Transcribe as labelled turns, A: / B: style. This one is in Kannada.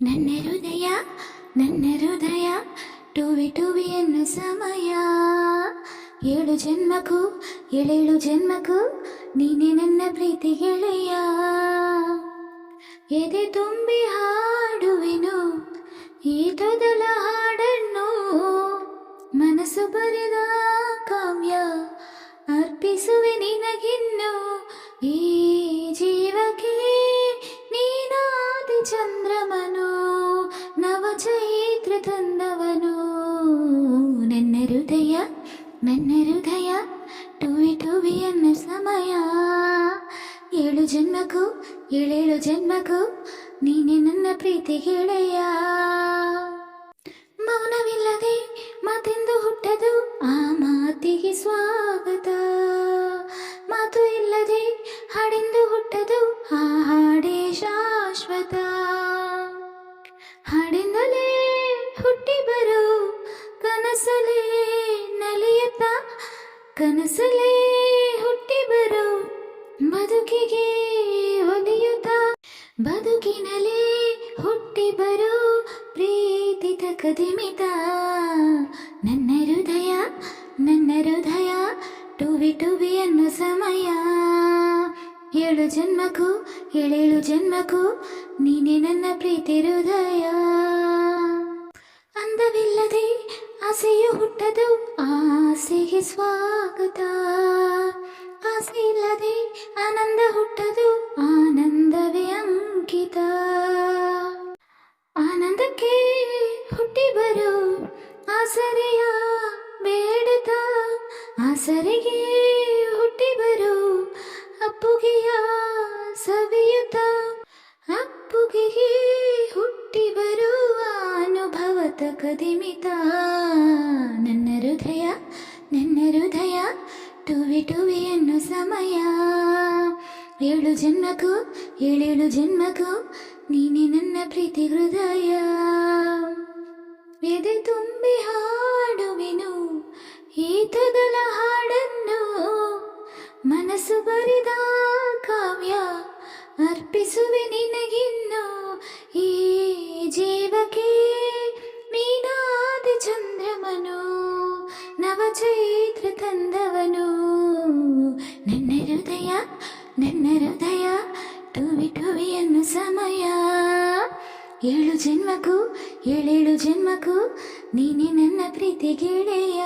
A: ನನ್ನ ಹೃದಯ ನನ್ನ ಹೃದಯ ಟುವಿ ಟುವಿ ಎನ್ನು ಸಮಯ ಏಳು ಜನ್ಮಕ್ಕೂ ಏಳೇಳು ಜನ್ಮಕ್ಕೂ ನೀನೆ ನನ್ನ ಪ್ರೀತಿ ಗೆಳೆಯ ಎದೆ ತುಂಬಿ ಹಾಡುವೆನು ಈ ತೊದಲ ಹಾಡನ್ನು ಮನಸ್ಸು ಬರೆದ ನನ್ನ ಹೃದಯ ಟುವಿ ಟುವಿ ಅನ್ನ ಸಮಯ. ಏಳು ಜನ್ಮಕ್ಕೂ, ಏಳೇಳು ಜನ್ಮಕ್ಕೂ ನೀನೆ ನನ್ನ ಪ್ರೀತಿ ಗೆಳೆಯ. ಮೌನವಿಲ್ಲದೆ ಮಾತೆಂದು ಹುಟ್ಟದು ಆ ಮಾತಿಗೆ ಸ್ವಾಗತ. ಮಾತು ಇಲ್ಲದೆ ಹಾಡೆಂದು ಹುಟ್ಟದು ಆ ಹಾಡೇ ಶಾಶ್ವತ. ಹಾಡಿಂದಲೇ ಕನಸಲೇ ಹುಟ್ಟಿ ಬರೋ ಬದುಕಿಗೆ ಒಲಿಯುತ್ತ ಬದುಕಿನಲೇ ಹುಟ್ಟಿ ಬರೋ ಪ್ರೀತಿ ಕದಿಮಿತ. ನನ್ನ ಹೃದಯ ನನ್ನ ಹೃದಯ, ಟುವಿ ಟುವಿ ಅನ್ನೋ ಸಮಯ. ಏಳು ಜನ್ಮಕ್ಕೂ, ಏಳೇಳು ಜನ್ಮಕ್ಕೂ ನೀನೇ ನನ್ನ ಪ್ರೀತಿ ಹೃದಯ. ಅಂದವಿಲ್ಲದೆ ಆಸೆಯು ಹುಟ್ಟದು ಆಸೆಗೆ ಸ್ವಾಗತ. ಆಸೆ ಇಲ್ಲದೆ ಆನಂದ ಹುಟ್ಟದು ಆನಂದವೇ ಅಂಕಿತ. ಆನಂದಕ್ಕೆ ಹುಟ್ಟಿ ಬರೋ ಆಸರೆಯ ಬೇಡತ ಆಸರೆಗೆ ಹುಟ್ಟಿ ಬರು ಅಪ್ಪುಗೆಯ ಸವಿಯುತ ಅಪ್ಪುಗೆಗೆ ಹುಟ್ಟಿ ಬರುವ ಅನುಭವತ ಕದಿಮಿತ. ಹೃದಯ ಟುವಿ ಟುವಿ ಅನ್ನೋ ಸಮಯ ಏಳು ಜನ್ಮಕ್ಕೂ ಏಳೇಳು ಜನ್ಮಕ್ಕೂ ನೀನೆ ನನ್ನ ಪ್ರೀತಿ ಹೃದಯ ಎದೆ ತುಂಬಿ ಹಾಡುವೆನು ಈ ತೊದಲ ಹಾಡನ್ನು ಮನಸ್ಸು ಬರಿದ ಕಾವ್ಯ ಅರ್ಪಿಸುವೆ ನಿನಗಿನ್ನು ತಂದವನು ನನ್ನ ಹೃದಯ ನನ್ನ ಹೃದಯ ಟುವಿ ಟುವಿ ಅನ್ನು ಸಮಯ ಏಳು ಜನ್ಮಕ್ಕೂ ಏಳೇಳು ಜನ್ಮಕ್ಕೂ ನೀನೆ ನನ್ನ ಪ್ರೀತಿ ಗೆಳೆಯ